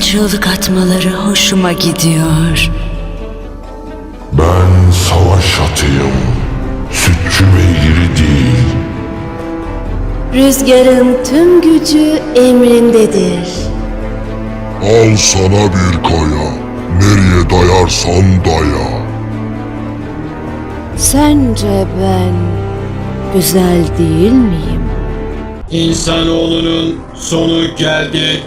Çığlık atmaları hoşuma gidiyor. Ben savaş atıyım. Sütçü beygiri değil. Rüzgarın tüm gücü emrindedir. Al sana bir kaya. Nereye dayarsan daya. Sence ben güzel değil miyim? İnsanoğlunun sonu geldi.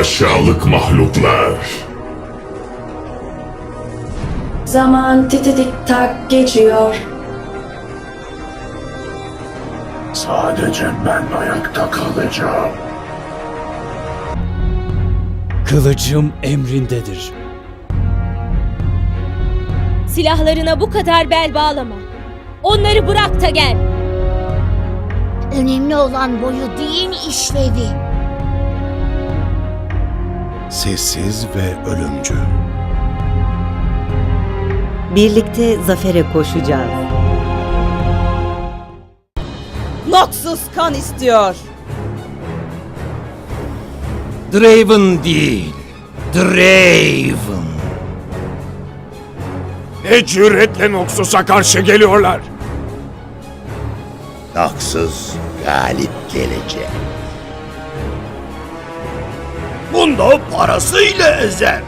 Aşağılık mahluklar. Zaman tititik tak geçiyor. Sadece ben ayakta kalacağım. Kılıcım emrindedir. Silahlarına bu kadar bel bağlama. Onları bırak da gel. Önemli olan boyu değil işlevi. Sessiz ve ölümcül. Birlikte zafere koşacağız. Noxus kan istiyor. Draven değil, Draven. Ne cüretle Noxus'a karşı geliyorlar. Haksız galip gelecek. Bunda parasıyla ezer.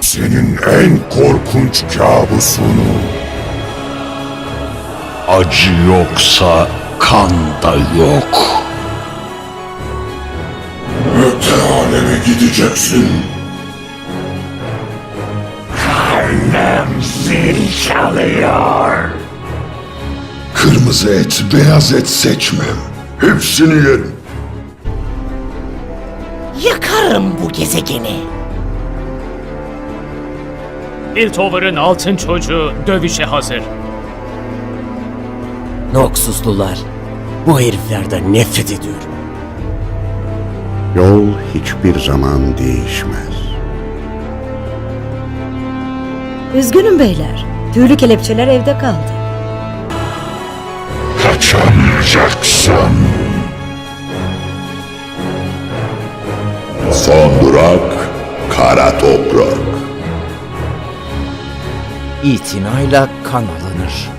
Senin en korkunç kabusunu. Acı yoksa kan da yok. Öte aleme gideceksin. Karnım zil çalıyor. Kırmızı et, beyaz et seçmem. Hepsini yerim. Yakarım bu gezegeni. Piltover'ın altın çocuğu dövüşe hazır. Noxuslular. Bu heriflerden nefret ediyorum. Yol hiçbir zaman değişmez. Üzgünüm beyler. Tüylü kelepçeler evde kaldı. Kaçamayacaksın. Son durak kara toprak. İtinayla kan alınır.